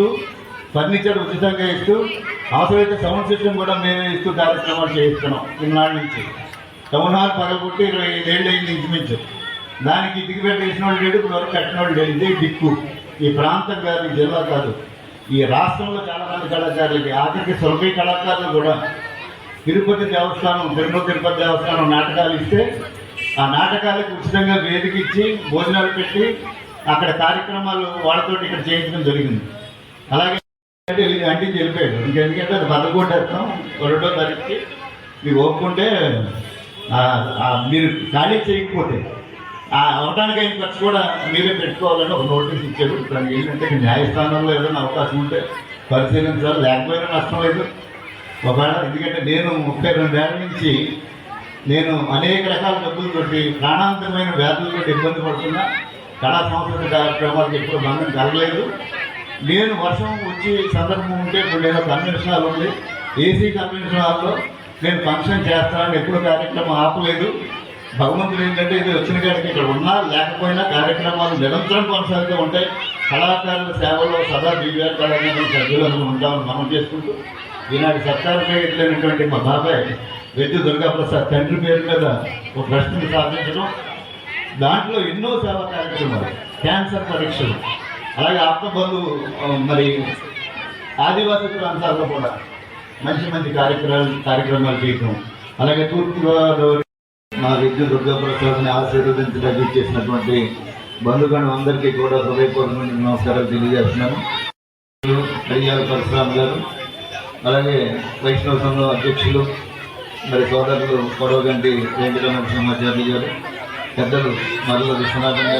ఇస్తూ ఫర్నిచర్ ఉచితంగా ఇస్తూ అవసరమైతే సౌండ్ సిస్టమ్ కూడా మేమే ఇస్తూ కార్యక్రమాలు చేయిస్తున్నాం ఇన్నాళ్ళ నుంచి. టౌన్ హాల్ పగలగొట్టి ఇరవై ఐదేళ్ళు అయింది ఇంచుమించు. దానికి ఇటుక పెట్టి వేసిన వాళ్ళు లేడు ఇప్పుడు వరకు కట్టిన వాళ్ళు లేడు ఇదే దిక్కు. ఈ ప్రాంతం కాదు ఈ జిల్లా కాదు. ఈ రాష్ట్రంలో చాలా మంది కళాకారులకి ఆఖరికి సులభీ కళాకారులు కూడా. తిరుపతి దేవస్థానం తిరుమల తిరుపతి దేవస్థానం నాటకాలు ఇస్తే ఆ నాటకాలకు ఉచితంగా వేదిక ఇచ్చి భోజనాలు పెట్టి అక్కడ కార్యక్రమాలు వాళ్ళతోటి ఇక్కడ చేయించడం జరిగింది. అలాగే అంటే ఇది అంటించి ఇంకెందుకంటే అది బతకొట్టేస్తాం రెండో తారీఖుకి మీరు ఒప్పుకుంటే మీరు ఖాళీ చేయకపోతే ఆ అవటానికి అయిన ఖర్చు కూడా మీరే పెట్టుకోవాలని ఒక నోటీస్ ఇచ్చారు. దానికి ఏంటంటే న్యాయస్థానంలో ఏదైనా అవకాశం ఉంటే పరిశీలించాలి. లేకపోయినా నష్టం లేదు. ఒకవేళ ఎందుకంటే నేను ముప్పై రెండేళ్ళ నుంచి నేను అనేక రకాల డబ్బులతోటి ప్రాణాంతమైన వ్యాధులతో ఇబ్బంది పడుతున్నా. కళా సంస్కృతి కార్యక్రమాలకు ఎప్పుడు బంధం కలగలేదు. నేను వర్షం వచ్చి సందర్భం ఉంటే ఇప్పుడు నేను కన్వెన్షన్ హాల్ ఉంది. ఏసీ కన్వెన్షన్ హాల్లో నేను ఫంక్షన్ చేస్తానని ఎప్పుడు కార్యక్రమం ఆపలేదు. భగవంతుడు ఏంటంటే ఇది వచ్చిన కాడికి ఇక్కడ ఉన్నా లేకపోయినా కార్యక్రమాలు నిరంతరం కొనసాగుతూ ఉంటాయి. కళాకారుల సేవలో సదా దివ్యాకారులైన సభ్యులను ఉంటామని మనం చేసుకుంటూ ఈనాటి సత్కారంపై ఎట్లయినటువంటి మా బాబాయ్ వెద్దు దుర్గాప్రసాద్ తండ్రి పేరు మీద ఒక ప్రశ్నను సాధించడం. దాంట్లో ఎన్నో సేవా కార్యక్రమాలు. క్యాన్సర్ పరీక్షలు అలాగే ఆత్మబంధువు మరి ఆదివాసీ ప్రాంతాల్లో కూడా మంచి మంచి కార్యక్రమాలు కార్యక్రమాలు చేయటం అలాగే తూర్పుగోదావరి మా విద్యు దుర్గాప్రసాద్ని ఆశీర్వదించడానికి చేసినటువంటి బంధుగణం అందరికీ కూడా హృదయపూర్వక నమస్కారాలు తెలియజేస్తున్నాను. కడియాల పరశురామ్ గారు అలాగే వైష్ణవ సంఘం అధ్యక్షులు మరి సోదరులు పొడవగంటి వెంకటరమణ నరసింహాచార్య గారు పెద్దలు మరల విశ్వనాథన్ గారు.